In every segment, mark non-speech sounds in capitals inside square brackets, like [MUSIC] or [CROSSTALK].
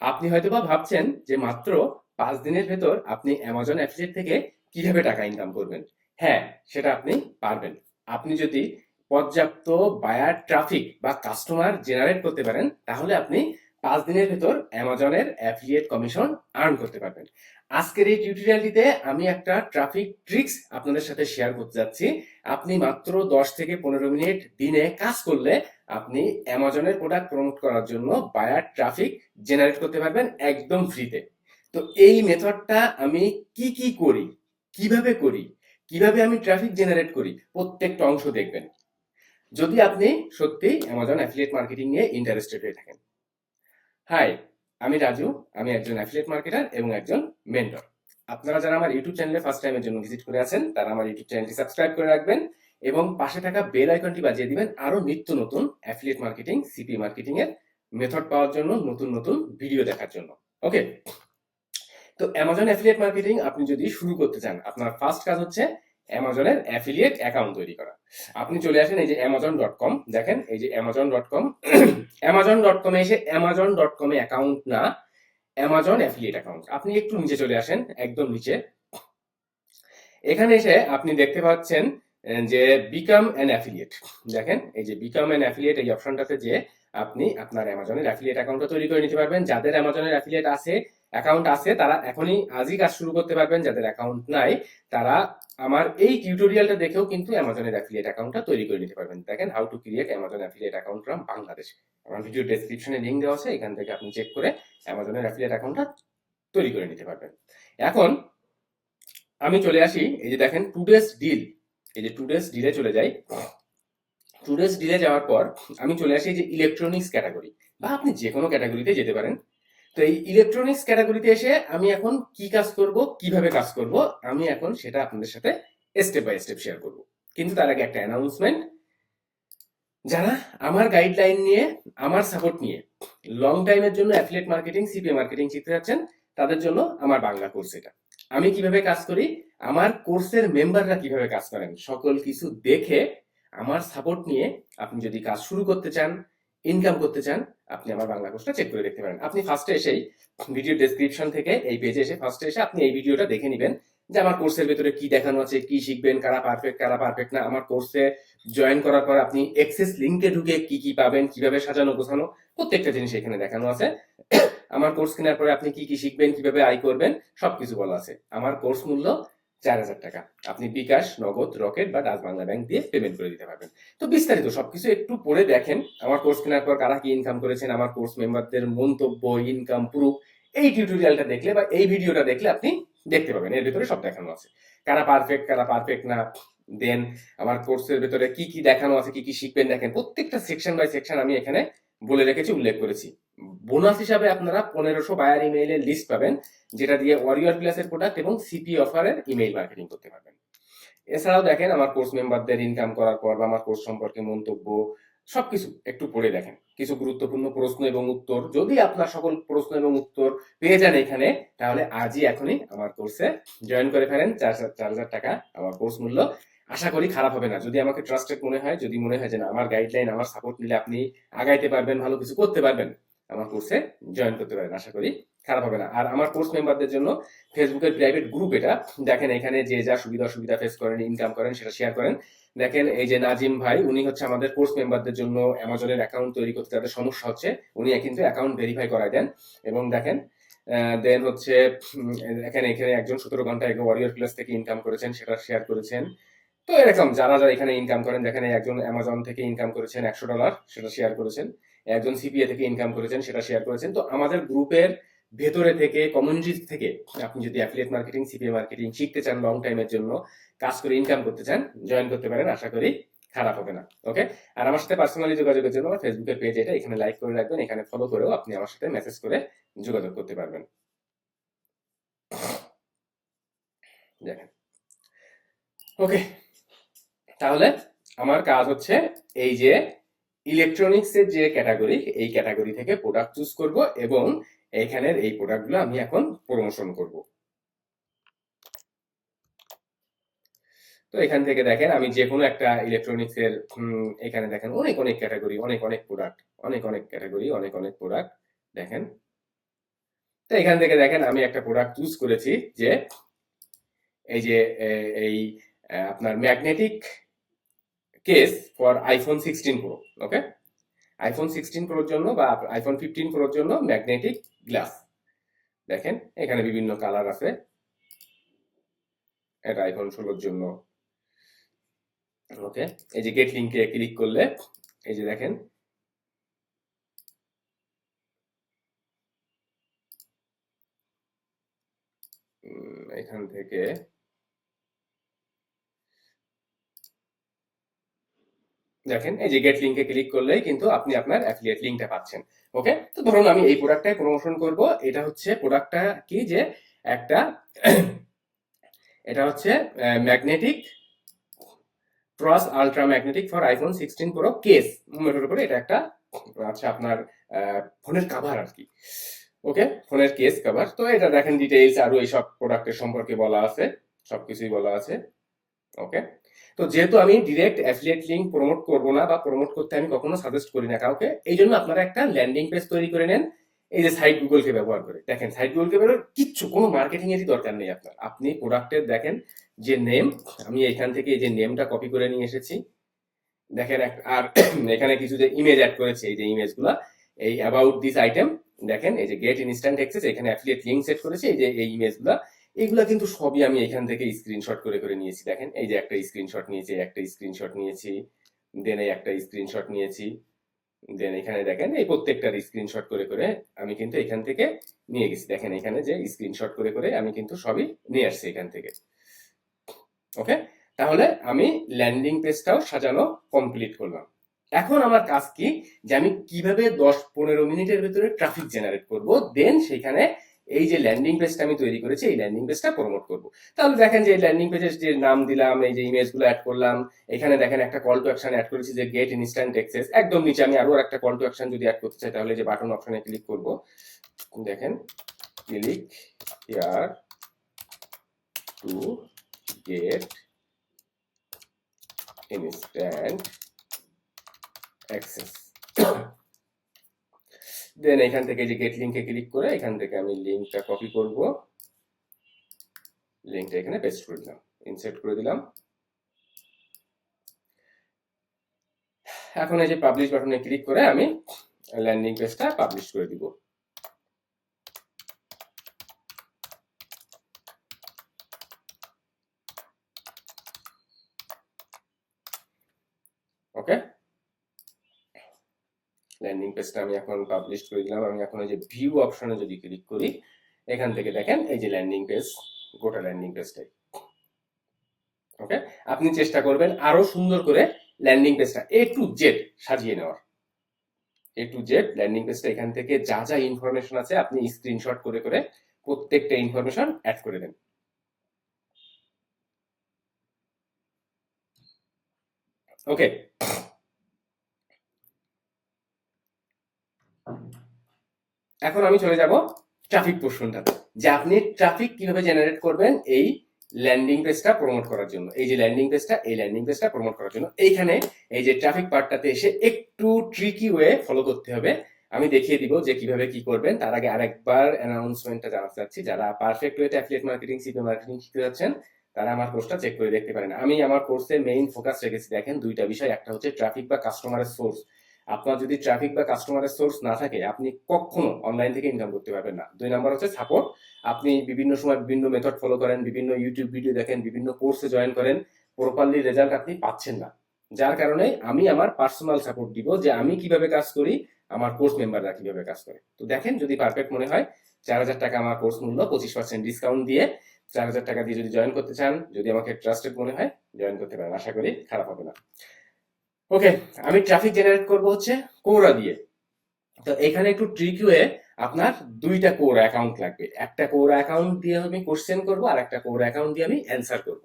আপনি হয়তোবা ভাবছেন যে মাত্র পাঁচ দিনের ভেতর আপনি অ্যামাজন অ্যাফিলিয়েট থেকে কীভাবে টাকা ইনকাম করবেন? হ্যাঁ সেটা আপনি পারবেন। আপনি যদি পর্যাপ্ত বায়ার ট্রাফিক বা কাস্টমার জেনারেট করতে পারেন, তাহলে আপনি পাঁচ দিনের ভেতর অ্যামাজনের অ্যাফিলিয়েট কমিশন আর্ন করতে পারবেন। আজকের এই টিউটোরিয়ালটিতে আমি একটা ট্রাফিক ট্রিক্স আপনাদের সাথে শেয়ার করতে যাচ্ছি। আপনি মাত্র দশ থেকে পনেরো মিনিট দিনে কাজ করলে আপনি অ্যামাজনের প্রোডাক্ট প্রমোট করার জন্য বায়ার ট্রাফিক জেনারেট করতে পারবেন একদম ফ্রিতে তো এই মেথডটা আমি কি কি করি, কীভাবে করি, কীভাবে আমি ট্রাফিক জেনারেট করি, প্রত্যেকটা অংশ দেখবেন। যদি আপনি সত্যি অ্যামাজন অ্যাফিলিয়েট মার্কেটিং নিয়ে ইন্টারেস্টেড হয়ে থাকেন। হাই আমি রাজু, আমি একজন অ্যাফিলিয়েট মার্কেটার এবং একজন মেন্টর আপনারা যারা আমার ইউটিউব চ্যানেলে ফার্স্ট টাইমের জন্য ভিজিট করে আছেন, তারা আমার ইউটিউব চ্যানেলটি সাবস্ক্রাইব করে রাখবেন। এবং পাশে থাকা বেল আইকনটি বাজিয়ে দিবেন আরও নিত্য নতুন অ্যাফিলিয়েট মার্কেটিং সিপি মার্কেটিং এর মেথড পাওয়ার জন্য, নতুন নতুন ভিডিও দেখার জন্য। ওকে তো অ্যামাজন অ্যাফিলিয়েট মার্কেটিং আপনি যদি শুরু করতে চান, আপনার ফার্স্ট কাজ হচ্ছে অ্যামাজনের অ্যাফিলিয়েট অ্যাকাউন্ট তৈরি করা। আপনি চলে আসেন এই যে অ্যামাজন ডট কম দেখেন এই যে Amazon dot com Amazon dot কমে এসে অ্যামাজন ডট কমে অ্যাকাউন্ট না অ্যামাজন অ্যাফিলিয়েট অ্যাকাউন্ট আপনি একটু নিচে চলে আসেন, একদম নিচে। এখানে এসে আপনি দেখতে পাচ্ছেন যে বিকাম অ্যান অ্যাফিলিয়েট দেখেন, এই যে বিকাম অ্যান অ্যাফিলিয়েট এই অপশনটাতে যে আপনি আপনার অ্যামাজনের অ্যাফিলিয়েট অ্যাকাউন্টটা তৈরি করে নিতে পারবেন। যাদের অ্যামাজনের অ্যাফিলিয়েট আছে অ্যাকাউন্ট আছে, তারা এখনই আজই কাজ শুরু করতে পারবেন। যাদের অ্যাকাউন্ট নাই, তারা আমার এই টিউটোরিয়ালটা দেখেও কিন্তু অ্যামাজনের অ্যাফিলিয়েট অ্যাকাউন্টটা তৈরি করে নিতে পারবেন। দেখেন how to create Amazon affiliate account from Bangladesh আমার ভিডিও ডেসক্রিপশনে লিঙ্ক দেওয়া আছে, এখান থেকে আপনি চেক করে অ্যামাজনের অ্যাফিলিয়েট অ্যাকাউন্টটা তৈরি করে নিতে পারবেন। এখন আমি চলে আসি, এই যে দেখেন টুডেস ডিল এই যে টুডেস ডিলে চলে যাই টুডেস ডিলে যাওয়ার পর আমি চলে আসি যে ইলেকট্রনিক্স ক্যাটাগরি বা আপনি যে কোনো ক্যাটাগরিতে যেতে পারেন। তো এই ইলেকট্রনিক্স ক্যাটাগরিতে এসে আমি এখন কি কাজ করব, কীভাবে কাজ করব, আমি এখন সেটা আপনাদের সাথে স্টেপ বাই স্টেপ শেয়ার করব। কিন্তু তার আগে একটা অ্যানাউন্সমেন্ট যারা আমার গাইডলাইন নিয়ে, আমার সাপোর্ট নিয়ে লং টাইমের জন্য অ্যাফিলিয়েট মার্কেটিং সিপিএ মার্কেটিং শিখতে যাচ্ছেন, তাদের জন্য আমার বাংলা কোর্স এটা। আমি কীভাবে কাজ করি? আমার কোর্সের মেম্বাররা কীভাবে কাজ করেন? সকল কিছু দেখে আমার সাপোর্ট নিয়ে আপনি যদি কাজ শুরু করতে চান ইনকাম করতে চান, আপনি আমার বাংলা কোর্সটা চেক করে দেখতে পারেন। আপনি ফার্স্টে এসেই ভিডিও ডেসক্রিপশন থেকে এই পেজে এসে ফার্স্টে এসে আপনি এই ভিডিওটা দেখে নেবেন। যে আমার কোর্সের ভেতরে কি দেখানো আছে, কি শিখবেন, কারা পারফেক্ট কারা পারফেক্ট না, আমার কোর্সে জয়েন করার পর আপনি এক্সেস লিঙ্কে ঢুকে কি কি পাবেন, কীভাবে সাজানো, গোছানো, প্রত্যেকটা জিনিস এখানে দেখানো আছে। [COUGHS] আমার কোর্স কেনার পরে আপনি কি কি শিখবেন, কীভাবে আয় করবেন, সবকিছু বলা আছে। আমার কোর্স মূল্য চার হাজার টাকা। আপনি বিকাশ, নগদ, রকেট বা ডাচ বাংলা ব্যাংক দিয়ে পেমেন্ট করে দিতে পারবেন। তো বিস্তারিত সবকিছু একটু পড়ে দেখেন, আমার কোর্স কেনার পর কারা কি ইনকাম করেছেন, আমার কোর্স মেম্বারদের মন্তব্য ইনকাম প্রুফ এই টিউটোরিয়ালটা দেখলে বা এই ভিডিওটা দেখলে আপনি দেখতে পাবেন, এর ভিতরে সব দেখানো আছে। কারা পারফেক্ট কারা পারফেক্ট না দেন আমার কোর্সের ভিতরে কি কি দেখানো আছে, কি কি শিখবেন দেখেন। প্রত্যেকটা সেকশন বাই সেকশন আমি এখানে বলে রেখেছি, উল্লেখ করেছি। বোনাস হিসাবে আপনারা পনেরোশো বায়ার ইমেইলের লিস্ট পাবেন, যেটা দিয়ে ওয়ারিয়র প্লাসের প্রোডাক্ট এবং সিপি অফারের ইমেইল মার্কেটিং করতে পারবেন। এছাড়াও দেখেন, আমার কোর্স মেম্বারদের ইনকাম করার পর বা আমার কোর্স সম্পর্কে মন্তব্য সবকিছু একটু পড়ে দেখেন। কিছু গুরুত্বপূর্ণ প্রশ্ন এবং উত্তর। যদি আপনার সকল প্রশ্ন এবং উত্তর পেয়ে যান এখানে, তাহলে আজই এখনই আমার কোর্সে জয়েন করে ফেলেন। চার চার হাজার টাকা আমার কোর্স মূল্য। আশা করি খারাপ হবে না। যদি আমাকে ট্রাস্টেড মনে হয়, যদি মনে হয় যে না, আমার গাইডলাইন আমার সাপোর্ট নিলে আপনি আগাইতে পারবেন, ভালো কিছু করতে পারবেন আমার কোর্সে জয়েন করতে পারেন, আশা করি। খারাপ হবে না। আর আমার কোর্স মেম্বারদের জন্য ফেসবুকের প্রাইভেট গ্রুপ এটা। দেখেন এখানে যে যা সুবিধা অসুবিধা ফেস করেন ইনকাম করেন, সেটা শেয়ার করেন। দেখেন এই যে নাজিম ভাই, উনি হচ্ছে আমাদের কোর্স মেম্বারদের জন্য অ্যামাজনের অ্যাকাউন্ট তৈরি করতে তাদের সমস্যা হচ্ছে, উনি কিন্তু অ্যাকাউন্ট ভেরিফাই করায় দেন। এবং দেখেন দেন হচ্ছে এখানে এখানে একজন সতেরো ঘণ্টা আগে ওয়ারিয়র প্লাস থেকে ইনকাম করেছেন, সেটা শেয়ার করেছেন। তো এরকম, যারা যারা এখানে ইনকাম করেন, দেখেন একজন অ্যামাজন থেকে ইনকাম করেছেন একশো ডলার সেটা শেয়ার করেছেন। একজন সিপিএ থেকে ইনকাম করেছেন, সেটা শেয়ার করেছেন। তো আমাদের গ্রুপের ভেতরে থেকে কমিউনিটি থেকে, আপনি যদি অ্যাফিলিয়েট মার্কেটিং সিপিএ মার্কেটিং শিখতে চান লং টাইমের জন্য, কাজ করে ইনকাম করতে চান জয়েন করতে পারেন, আশা করি খারাপ হবে না ওকে আর আমার সাথে পার্সোনালি যোগাযোগের জন্য আমার ফেসবুকের পেজ এটা, এখানে লাইক করে রাখবেন, এখানে ফলো করেও আপনি আমার সাথে মেসেজ করে যোগাযোগ করতে পারবেন। দেখেন ওকে তাহলে আমার কাজ হচ্ছে এই যে ইলেকট্রনিক্স এর যে ক্যাটাগরি এই ক্যাটাগরি থেকে প্রোডাক্ট চুজ করব এবং এইখানের এই প্রোডাক্টগুলো আমি এখন প্রমোশন করব। তো এখান থেকে দেখেন, আমি যে কোনো একটা ইলেকট্রনিক্স এর এখানে দেখেন অনেক অনেক ক্যাটাগরি অনেক অনেক প্রোডাক্ট অনেক অনেক ক্যাটাগরি অনেক অনেক প্রোডাক্ট দেখেন। তো এখান থেকে দেখেন, আমি একটা প্রোডাক্ট চুজ করেছি যে, এই যে এই আপনার magnetic case for iPhone sixteen pro okay iPhone sixteen প্রোর জন্য বা আইফোন ফিফটিন প্রোর জন্য ম্যাগনেটিক গ্লাস দেখেন, এখানে বিভিন্ন কালার আছে। এটা আইফোন ষোলোর জন্য ওকে এই যে গেট লিঙ্কে ক্লিক করলে, এই যে দেখেন। এখান থেকে দেখেন, এই যে গেট লিঙ্কে ক্লিক করলেই কিন্তু আপনি আপনার অ্যাফিলিয়েট লিঙ্কটা পাচ্ছেন। ওকে তো ধরুন আমি এই প্রোডাক্টটাই প্রমোশন করব। এটা হচ্ছে প্রোডাক্টটা কি যে একটা, এটা হচ্ছে magnetic cross ultra magnetic for iPhone sixteen pro case মোটের উপরে এটা একটা আচ্ছা আপনার ফোনের কাভার আর কি। ওকে ফোনের কেস কাভার তো এটা দেখেন ডিটেইলস আরও এইসব প্রোডাক্টের সম্পর্কে বলা আছে। সবকিছুই বলা আছে। ওকে তো যেহেতু আমি ডিরেক্ট অ্যাফিলিয়েট লিঙ্ক প্রমোট করব না বা প্রমোট করতে আমি কখনো সাজেস্ট করি না কাউকে, এই জন্য আপনারা একটা ল্যান্ডিং পেজ তৈরি করে নেন। এই যে সাইট গুগলকে ব্যবহার করে। দেখেন সাইট গুগলকে ব্যবহার কিচ্ছু, কোনো মার্কেটিং এরই দরকার নেই আপনার। আপনি প্রোডাক্টের দেখেন, যে নেম আমি এখান থেকে এই যে নেমটা কপি করে নিয়ে এসেছি। দেখেন আর [CLEARS THROAT] এখানে কিছু যে ইমেজ অ্যাড করেছে, এই যে ইমেজগুলা এই অ্যাবাউট দিস আইটেম দেখেন, এই যে গেট ইনস্ট্যান্ট অ্যাক্সেস এখানে অ্যাফিলিয়েট লিঙ্ক সেট করেছে, এই যে, এই ইমেজ ইমেজগুলা এগুলা কিন্তু সবই আমি এখান থেকে স্ক্রিনশট করে করে নিয়েছি। দেখেন, এই যে একটা স্ক্রিনশট নিয়েছি, একটা স্ক্রিনশট নিয়েছি দেন এই একটা স্ক্রিনশট নিয়েছি দেন এখানে দেখেন, এই প্রত্যেকটার স্ক্রিনশট করে করে আমি কিন্তু এখান থেকে নিয়ে গেছি। দেখেন, এখানে যে স্ক্রিনশট করে করে আমি কিন্তু সবই নিয়ে আসছি এখান থেকে। ওকে তাহলে আমি ল্যান্ডিং পেজটাও সাজানো কমপ্লিট করলাম। এখন আমার কাজ কি? যে আমি কীভাবে দশ পনেরো মিনিটের ভিতরে ট্রাফিক জেনারেট করব? দেন সেখানে এই যে ল্যান্ডিং পেজটা আমি তৈরি করেছি, এই ল্যান্ডিং পেজটা প্রমোট করব। তাহলে দেখেন যে ল্যান্ডিং পেজের যে নাম দিলাম, এই যে ইমেজগুলো অ্যাড করলাম, এখানে দেখেন একটা কল টু অ্যাকশন অ্যাড করেছি যে গেট ইনস্ট্যান্ট অ্যাক্সেস একদম নিচে আমি আরও একটা কল টু অ্যাকশন যদি অ্যাড করতে চাই, তাহলে যে বাটন অপশনে ক্লিক করব। দেখেন click here to get instant access then এখান থেকে যে গেট লিঙ্কে ক্লিক করে এখান থেকে আমি লিঙ্কটা কপি করব। লিঙ্কটা এখানে পেস্ট করে দিলাম ইনসার্ট করে দিলাম। এখন এই যে পাবলিশ বাটনে ক্লিক করে আমি ল্যান্ডিং পেজটা পাবলিশ করে দিব। ওকে ল্যান্ডিং পেজটা আমি এখন পাবলিশ করে দিলাম। আমি এখন এই যে ভিউ অপশনে যদি ক্লিক করি, এখান থেকে দেখেন এই যে ল্যান্ডিং পেজ গোটা ল্যান্ডিং পেজটাই ওকে আপনি চেষ্টা করবেন আরও সুন্দর করে ল্যান্ডিং পেজটা এ টু জেড সাজিয়ে নেওয়ার। এ টু জেড ল্যান্ডিং পেজটা এখান থেকে যা যা ইনফরমেশন আছে আপনি স্ক্রিনশট করে করে প্রত্যেকটা ইনফরমেশন অ্যাড করে দেন। ওকে এখন আমি চলে যাব ট্রাফিক পোর্শনটাতে যে আপনি ট্রাফিক কীভাবে জেনারেট করবেন এই ল্যান্ডিং পেজটা প্রমোট করার জন্য। এই যে ল্যান্ডিং পেজটা এই ল্যান্ডিং পেজটা প্রমোট করার জন্য। এইখানে এই যে ট্রাফিক পার্টটাতে এসে একটু ট্রিকি ওয়ে ফলো করতে হবে। আমি দেখিয়ে দিব যে কীভাবে কি করবেন। তার আগে আরেকবার অ্যানাউন্সমেন্টটা জানাতে চাচ্ছি। যারা পারফেক্ট ওয়েতে অ্যাফিলিয়েট মার্কেটিং সিপি মার্কেটিং শিখতে যাচ্ছেন, তারা আমার কোর্সটা চেক করে দেখতে পারেন। আমি আমার কোর্সে মেইন ফোকাস রেখেছি। দেখেন, দুইটা বিষয়, একটা হচ্ছে ট্রাফিক বা কাস্টমারের সোর্স আপনার যদি ট্রাফিক বা কাস্টমারের সোর্স না থাকে, আপনি কখনো অনলাইন থেকে ইনকাম করতে পারবেন না। দুই নাম্বার হচ্ছে সাপোর্ট আপনি বিভিন্ন সময় বিভিন্ন মেথড ফলো করেন, বিভিন্ন ইউটিউব ভিডিও দেখেন, বিভিন্ন কোর্সে জয়েন করেন প্রপারলি রেজাল্ট আপনি পাচ্ছেন না। যার কারণে আমি আমার পার্সোনাল সাপোর্ট দিব যে আমি কীভাবে কাজ করি, আমার কোর্স মেম্বাররা কীভাবে কাজ করে। তো দেখেন যদি পারফেক্ট মনে হয়, চার হাজার টাকা আমার কোর্স মূল্য, পঁচিশ পার্সেন্ট ডিসকাউন্ট দিয়ে চার হাজার টাকা দিয়ে যদি জয়েন করতে চান, যদি আমাকে ট্রাস্টেড মনে হয় জয়েন করতে পারেন। আশা করি খারাপ হবে না। ওকে আমি ট্রাফিক জেনারেট করব হচ্ছে কোরা দিয়ে। তো এখানে একটু ট্রিক ওয়ে আপনার দুইটা কোর অ্যাকাউন্ট লাগবে। একটা কোর অ্যাকাউন্ট দিয়ে আমি কোশ্চেন করব, আর একটা কোর অ্যাকাউন্ট দিয়ে আমি অ্যান্সার করব।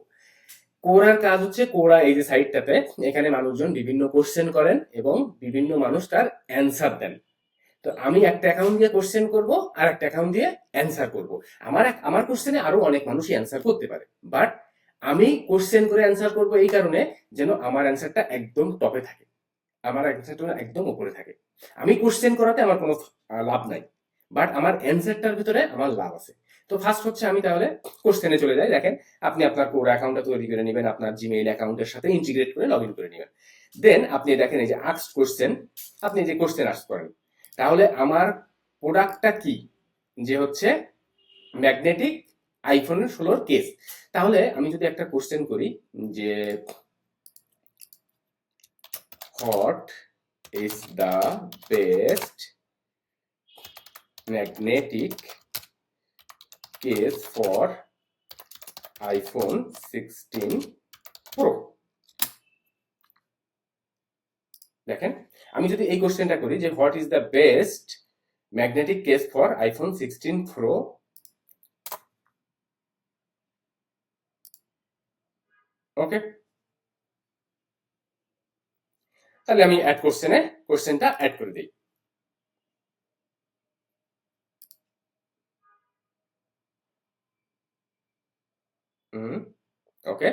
কোরার কাজ হচ্ছে কোরা এই যে সাইটটাতে এখানে মানুষজন বিভিন্ন কোশ্চেন করেন এবং বিভিন্ন মানুষ তার অ্যান্সার দেন। তো আমি একটা অ্যাকাউন্ট দিয়ে কোশ্চেন করব, আর একটা অ্যাকাউন্ট দিয়ে অ্যান্সার করব। আমার আমার কোশ্চেনে আরও অনেক মানুষই অ্যান্সার করতে পারে। বাট আমি কোশ্চেন করে অ্যান্সার করব এই কারণে যেন আমার অ্যান্সারটা একদম টপে থাকে। আমার অ্যান্সারটা একদম উপরে থাকে। আমি কোশ্চেন করাতে আমার কোনো লাভ নাই। বাট আমার অ্যান্সারটার ভিতরে আমার লাভ আছে। তো ফার্স্ট হচ্ছে আমি তাহলে কোশ্চেনে চলে যাই। দেখেন, আপনি আপনার কোর অ্যাকাউন্টটা তৈরি করে নেবেন, আপনার জিমেইল অ্যাকাউন্টের সাথে ইন্টিগ্রেট করে লগ ইন করে নেবেন। দেন আপনি দেখেন এই যে আক্স কোশ্চেন আপনি যে কোশ্চেন আস করেন, তাহলে আমার প্রোডাক্টটা কি? যে হচ্ছে ম্যাগনেটিক আইফোনের ষোলোর কেস। তাহলে আমি যদি একটা কোশ্চেন করি, যে what is the best magnetic case for iPhone sixteen pro দেখেন, আমি যদি এই কোশ্চেনটা করি, যে what is the best magnetic case for iPhone sixteen pro okay তাহলে আমি অ্যাড কোশ্চেনে কোশ্চেনটা অ্যাড করে দিই। ওকে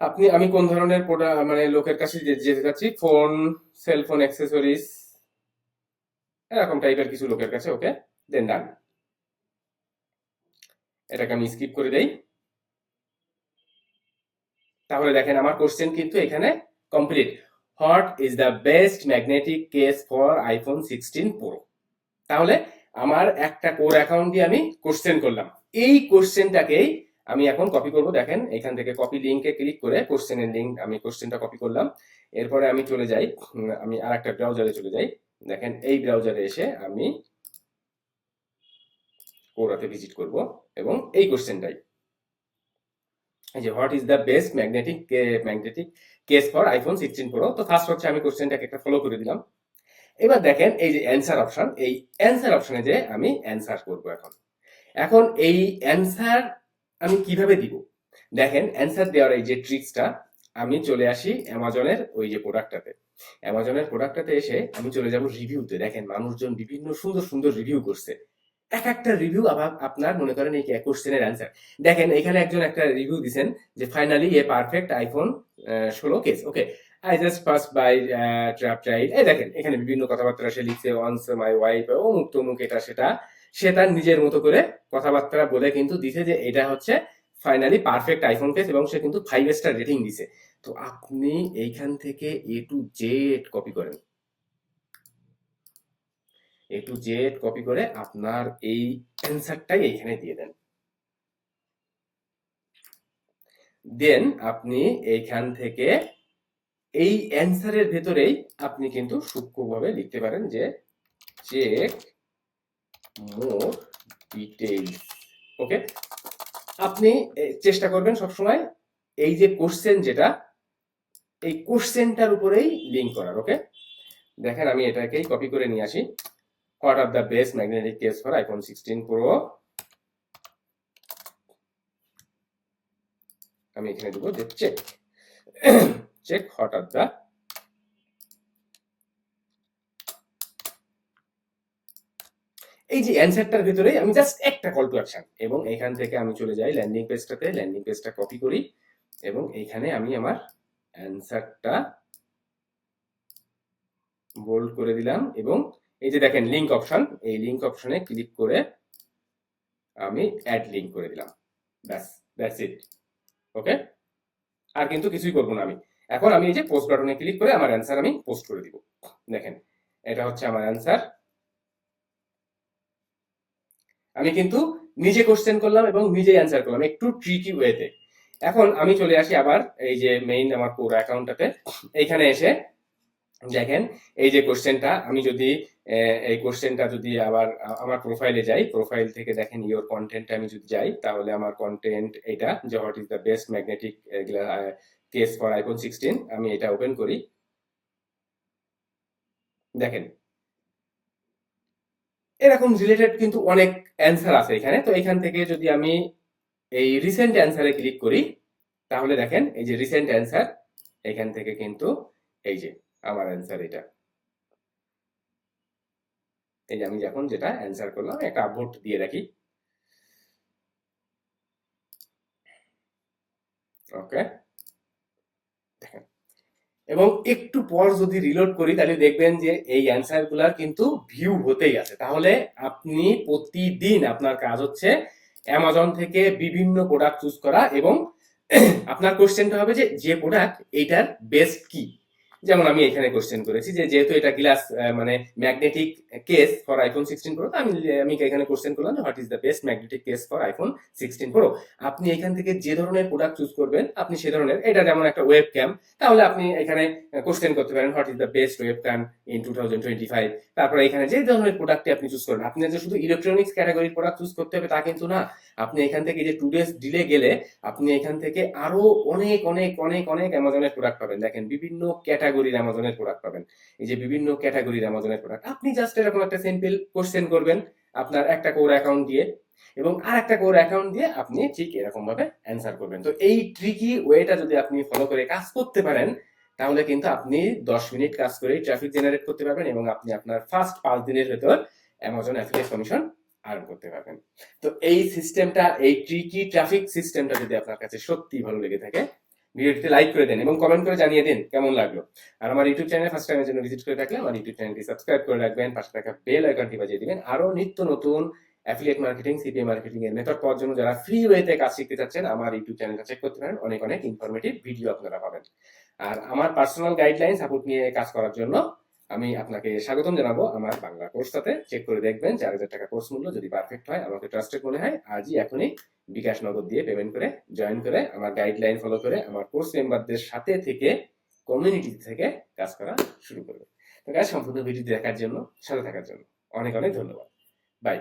আপনি, আমি কোন ধরনের প্রোডাক্ট মানে লোকের কাছে যেতে চাচ্ছি ফোন সেলফোন অ্যাক্সেসরিজ এরকম টাইপের কিছু লোকের কাছে ওকে দেন ডান এটাকে আমি স্কিপ করে দেই। তাহলে দেখেন আমার কোশ্চেন কিন্তু এখানে complete what is the best magnetic case for iPhone sixteen pro তাহলে আমার একটা কোর অ্যাকাউন্ট দিয়ে আমি কোশ্চেন করলাম। এই কোশ্চেনটাকেই আমি এখন কপি করব। দেখেন, এখান থেকে কপি লিঙ্কে ক্লিক করে কোশ্চেনের লিঙ্ক আমি কোশ্চেনটা কপি করলাম। এরপরে আমি চলে যাই আমি আর একটা ব্রাউজারে চলে যাই। দেখেন, এই ব্রাউজারে এসে আমি কোরাতে ভিজিট করব এবং এই কোশ্চেনটাই যে what is the best magnetic magnetic case for iPhone sixteen pro তো ফার্স্ট হচ্ছে আমি কোশ্চেনটাকে একটা ফলো করে দিলাম। এবার দেখেন এই যে অ্যান্সার অপশন এই অ্যান্সার অপশনে যে আমি অ্যান্সার করব এখন। এখন এই অ্যান্সার আমি কীভাবে দিব? দেখেন অ্যান্সার দেওয়ার এই যে ট্রিক্সটা আমি চলে আসি অ্যামাজনের ওই যে প্রোডাক্টটাতে অ্যামাজনের প্রোডাক্টটাতে এসে আমি চলে যাব রিভিউতে দেখেন, মানুষজন বিভিন্ন সুন্দর সুন্দর রিভিউ করছে। এক একটা রিভিউ আবার আপনার মনে করেন এই কোশ্চেনের অ্যান্সার দেখেন, এখানে একজন একটা রিভিউ দিছেন যে ফাইনালি এ পারফেক্ট আইফোন ষোলো case okay I just pass by trap ride এই দেখেন, এখানে বিভিন্ন কথাবার্তা সে লিখছে ওয়ান্স মাই ওয়াইফ অমুক তমুক, এটা, সেটা। সে তার নিজের মতো করে কথাবার্তা বলে কিন্তু দিছে যে এটা হচ্ছে ফাইনালি পারফেক্ট আইফোন কেস এবং সে কিন্তু ফাইভ স্টার রেটিং দিছে। তো আপনি এইখান থেকে এ টু জেড কপি করেন। এ টু জেড কপি করে আপনার এই অ্যান্সারটাই এইখানে দিয়ে দেন। দেন আপনি এইখান থেকে এই অ্যান্সারের ভেতরেই আপনি কিন্তু সূক্ষ্মভাবে লিখতে পারেন যে চেক মোর ডিটেইলস ওকে আপনি চেষ্টা করবেন সবসময় এই যে কোশ্চেন যেটা, এই কোশ্চেনটার উপরেই লিঙ্ক করার ওকে দেখেন আমি এটাকেই কপি করে নিয়ে আসি। What are the best magnetic case for iPhone sixteen pro আমি এখানে দেবো যে check check what are the এই যে অ্যান্সারটার ভিতরে আমি জাস্ট একটা কল টু অ্যাকশন এবং এখান থেকে আমি চলে যাই ল্যান্ডিং পেজটাতে ল্যান্ডিং পেজটা কপি করি এবং এইখানে আমি আমার অ্যান্সারটা বোল্ড করে দিলাম এবং এই যে দেখেন লিঙ্ক অপশন এই লিঙ্ক অপশনে ক্লিক করে আমি অ্যাড লিঙ্ক করে দিলাম। ব্যাস দ্যাটস ইট ওকে আর কিন্তু কিছুই করব না আমি। এখন আমি এই যে পোস্ট বাটনে ক্লিক করে আমার অ্যান্সার আমি পোস্ট করে দিব। দেখেন, এটা হচ্ছে আমার অ্যান্সার আমি কিন্তু নিজে কোশ্চেন করলাম এবং নিজে অ্যান্সার করলাম, একটু ট্রিকি ওয়েতে এখন আমি চলে আসি আবার এই যে মেইন আমার পুরো অ্যাকাউন্টটাতে এইখানে এসে দেখেন, এই যে কোশ্চেনটা আমি যদি এই কোশ্চেনটা যদি আবার আমার প্রোফাইলে যাই প্রোফাইল থেকে দেখেন ইওর কন্টেন্ট আমি যদি যাই, তাহলে আমার কন্টেন্ট এটা যে what is the best magnetic case for iPhone sixteen আমি এটা ওপেন করি। দেখেন। এরকম রিলেটেড কিন্তু অনেক অ্যান্সার আছে এখানে, তো এখান থেকে যদি আমি এই রিসেন্ট অ্যান্সারে ক্লিক করি, তাহলে দেখেন, এই যে রিসেন্ট অ্যান্সার এখান থেকে কিন্তু এই যে আমার অ্যান্সার এটা। এই যে আমি যখন যেটা অ্যান্সার করলাম, একটা আপভোট দিয়ে রাখি। ওকে দেখেন। এবং একটু পর যদি রিলোড করি, তাহলে দেখবেন যে এই অ্যান্সারগুলার কিন্তু ভিউ হতেই আছে। তাহলে আপনি প্রতিদিন আপনার কাজ হচ্ছে অ্যামাজন থেকে বিভিন্ন প্রোডাক্ট চুজ করা এবং [CLEARS THROAT] আপনার কোশ্চেনটা হবে যে যে প্রোডাক্ট এইটার বেস্ট কি? যেমন আমি এখানে কোশ্চেন করেছি যে যেহেতু এটা গ্লাস মানে magnetic case for iPhone sixteen pro আমি আমি এখানে কোশ্চেন করলাম what is the best magnetic case for iPhone sixteen pro আপনি এখান থেকে যে ধরনের প্রোডাক্ট চুজ করবেন, আপনি সে ধরনের, এটা যেমন একটা ওয়েব ক্যাম তাহলে আপনি এখানে কোশ্চেন করতে পারেন what is the best webcam in two thousand তারপরে এখানে যে ধরনের প্রোডাক্টটি আপনি চুজ করবেন, আপনি যে শুধু ইলেকট্রনিক্স ক্যাটাগরির প্রোডাক্ট চুজ করতে হবে তা কিন্তু না আপনি এখান থেকে যে টু ডেজ ডিলে গেলে আপনি এখান থেকে আরও অনেক অনেক অনেক অনেক অ্যামাজনের প্রোডাক্ট পাবেন। দেখেন, বিভিন্ন ক্যাটাগরির অ্যামাজনের প্রোডাক্ট পাবেন। এই যে বিভিন্ন ক্যাটাগরির অ্যামাজনের প্রোডাক্ট আপনি জাস্ট এরকম একটা সিম্পল কোশ্চেন করবেন আপনার একটা কোর অ্যাকাউন্ট দিয়ে এবং আর একটা কোর অ্যাকাউন্ট দিয়ে আপনি ঠিক এরকম ভাবে অ্যান্সার করবেন। তো এই ট্রিকি ওয়েটা যদি আপনি ফলো করে কাজ করতে পারেন, তাহলে কিন্তু আপনি দশ মিনিট কাজ করে ট্রাফিক জেনারেট করতে পারবেন এবং আপনি আপনার ফার্স্ট পাঁচ দিনের ভেতর অ্যামাজন অ্যাফিলিয়েট কমিশন আর্ন করতে পারবেন। তো এই সিস্টেমটা এই ট্রিকি ট্রাফিক সিস্টেমটা যদি আপনার কাছে সত্যি ভালো লেগে থাকে, ভিডিওটিতে লাইক করে দেন এবং কমেন্ট করে জানিয়ে দিন কেমন লাগল। আর আমার ইউটিউব চ্যানেল ফার্স্ট টাইমের জন্য ভিজিট করে থাকলে আমার ইউটিউব চ্যানেলটি সাবস্ক্রাইব করে রাখবেন, পাশে থাকা বেল আইকনটি বাজিয়ে দিবেন। আরও নিত্য নতুন অ্যাফিলিয়েট মার্কেটিং সিপিএ মার্কেটিং এর মেথড পাওয়ার জন্য যারা ফ্রি ওয়েতে কাজ শিখতে চাচ্ছেন, আমার ইউটিউব চ্যানেলটা চেক করতে পারেন। অনেক অনেক ইনফরমেটিভ ভিডিও আপনারা পাবেন। আর আমার পার্সোনাল গাইডলাইন সাপোর্ট নিয়ে কাজ করার জন্য আমি আপনাকে স্বাগতম জানাব আমার বাংলা কোর্সটাতে। চেক করে দেখবেন চার হাজার টাকা কোর্স মূল্য যদি পারফেক্ট হয়, আমাকে ট্রাস্টে মনে হয়, আজই এখনই বিকাশ নগদ দিয়ে পেমেন্ট করে জয়েন করে আমার গাইডলাইন ফলো করে আমার কোর্স মেম্বারদের সাথে থেকে কমিউনিটি থেকে কাজ করা শুরু করবে গাছ সম্পূর্ণ ভিডিও দেখার জন্য, সাথে থাকার জন্য অনেক অনেক ধন্যবাদ। বাই